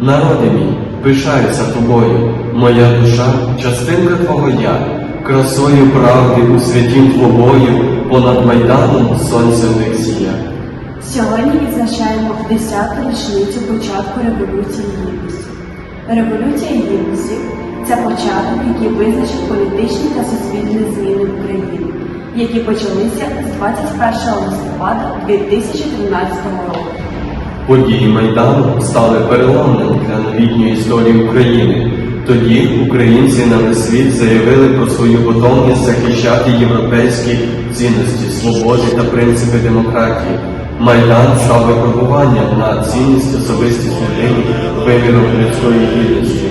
Народи мій, пишаюся тобою, моя душа, частинка твого я, красою правди у святім твобою, понад майданом сонце в. Сьогодні відзначаємо 10-ту річницю початку Революції Гідності. Революція Гідності це початок, який визначив політичні та суспільні зміни в Україні, які почалися з 21 листопада 2013 року. Події Майдану стали переломними для новітньої історії України. Тоді українці на весь світ заявили про свою готовність захищати європейські цінності, свободи та принципи демократії. Майдан став випробуванням на цінність особистість людини, виміром людської гідності.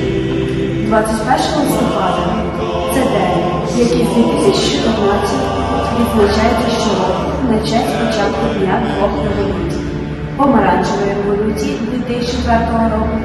21 листопада це день, який з 2014 відзначається щороку на честь початку дня двох революцій помаранчевої революції 2004 року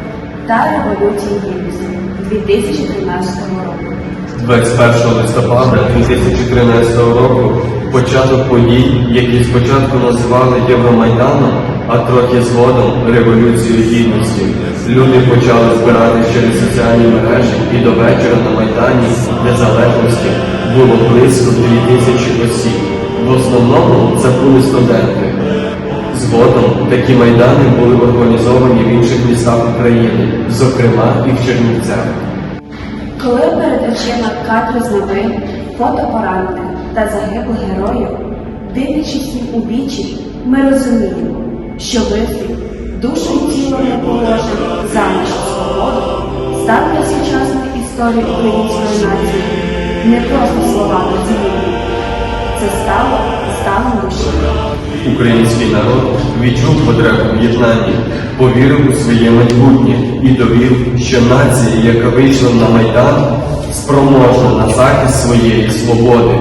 та революції гідності 2013 року. 21 листопада 2013 року початок подій, які спочатку називали Євромайданом, а трохи згодом Революцією Гідності. Люди почали збиратись через соціальні мережі і до вечора на Майдані Незалежності було близько 2000 осіб. В основному це були студенти. Згодом такі майдани були організовані в інших містах України, зокрема і в Чернівцях. Коли перед очима кадри з новин, фото поранених та загиблих героїв, дивлячись їм у вічі, ми розуміємо, що вислів душу і тіло не положив за нашу свободу став для сучасної історії української нації не просто слова на. Це стало станом душі. Український народ відчув потребу в єднанні, повірив у своє майбутнє і довів, що нація, яка вийшла на Майдан, спроможна на захист своєї свободи.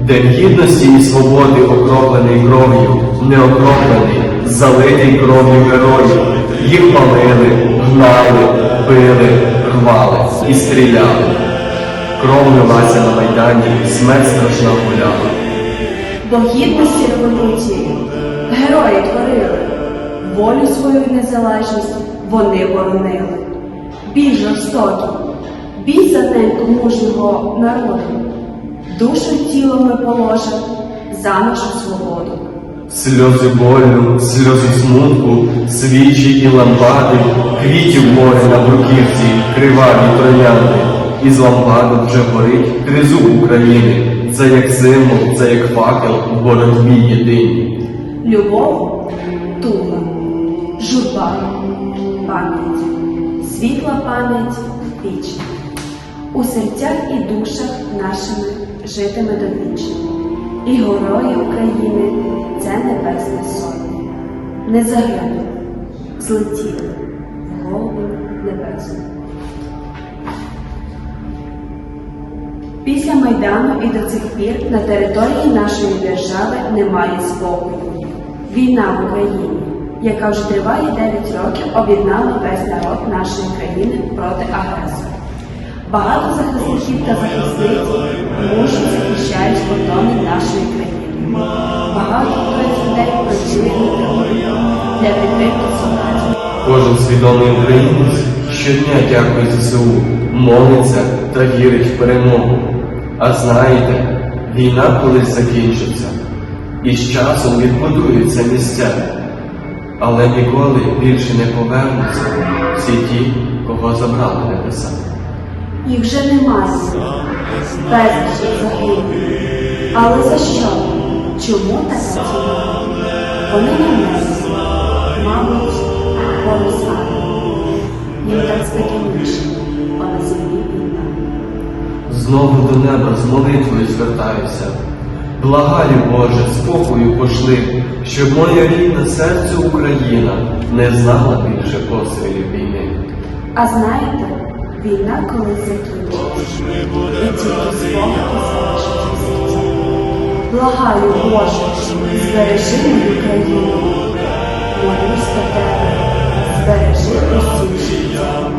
День гідності і свободи окроплений кров'ю, не окроплений, залитий кров'ю героїв. Їх палили, гнали, били, рвали і стріляли. Кров лилася на Майдані, смерть страшна гуляла. До гідності революції герої творили, волю свою незалежність вони боронили. Бій жорстокий, бій за неньку мужнього народу, душу тіло ми положим за нашу свободу. Сльози болю, сльози смутку, свічі і лампади, квітів море на бруківці, криваві троянди. Із лампадок вже горить тризуб України. Це як символ, це як факел у боротьбі єдині. Любов туга, журба, пам'ять, світла пам'ять вічна. У серцях і душах нашими житиме довічно. І герої України це небесне сонце. Не загинули, злетіли в голову небесну. Після Майдану і до цих пір на території нашої держави немає спокою. Війна в Україні, яка вже триває 9 років, об'єднала весь народ нашої країни проти агресора. Багато захисників та захисниць мужньо захищають кордони нашої країни. Багато хто людей працює для підтримки солдатів. Кожен свідомий українець щодня дякує ЗСУ, молиться та вірить в перемогу. А знаєте, війна колись закінчиться, і з часом відбудуються місця, але ніколи більше не повернуться всі ті, кого забрали небеса. Їх вже немає, безліч загиблих. Але за що? Чому ціна? Вони на небі, Знову до неба з молитвою звертаюся. Благаю, Боже, спокою пошли, щоб моя рідна серцю Україна не знала більше пострілів війни. А знаєте, війна колись закінчиться, і тільки серцях. Благаю, Боже, збережи мою країну, молюсь до тебе, збережи усі життя.